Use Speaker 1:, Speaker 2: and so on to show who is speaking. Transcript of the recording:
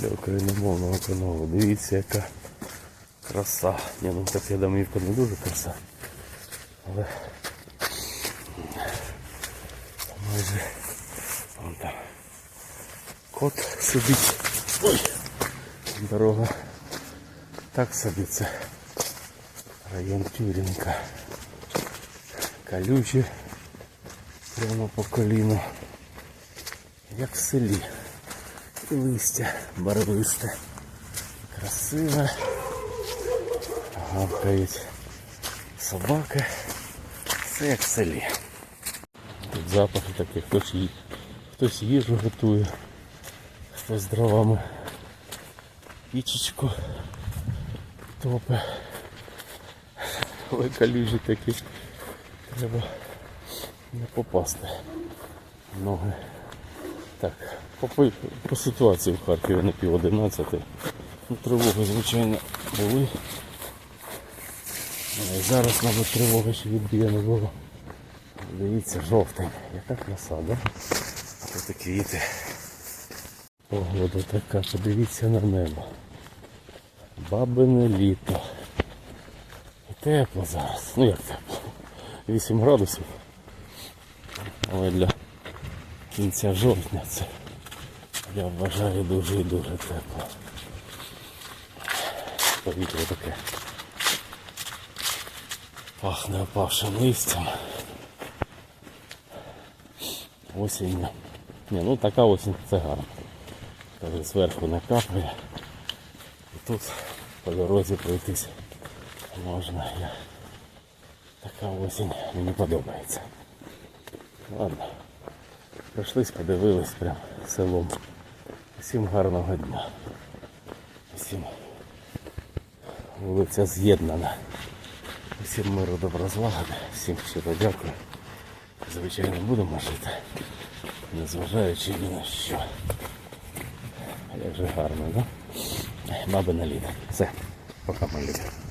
Speaker 1: для україномовного каналу. Дивіться, яка краса. Ні, ну так я домівка не дуже краса. Але майже вон там. Кот сидить. Ой! Дорога так це. Район Тюрінка. Калючі прямо по коліну. Як в селі. Листя барвисте. Красиве. Гавкають собаки. Все як в селі. Тут запахи такі, хтось, ї... хтось їжу готує, хтось дровами пічечку топе. Але калюжі такі. Треба не попасти. Ноги. Так, по, по, ситуації в Харкові на пів одинадцяти. Ну, тривоги, звичайно, були. Зараз, мабуть, тривоги ще відбіє не було. Дивіться, жовтень. Яка краса, да? А тут квіти. Погода така, подивіться на небо. Бабине літо. І тепло зараз. Ну як тепло? 8 градусів. Але для кінця жовтня це я вважаю дуже і дуже тепло. Повітря таке. Пахне опавшим листям. Осінню. Ні, ну така осінь це гарно. Коли зверху не капає. І тут по дорозі пройтись можна. Я... Така осінь мені подобається. Ладно. Пройшлись, подивились прям селом. Всім гарного дня. Всім вулиця з'єднана. Всім миру добра злагоди, всім щиро дякую. Звичайно, будемо жити, незважаючи ні на що. Як же гарно, да? Баби на літо. Все, пока любі.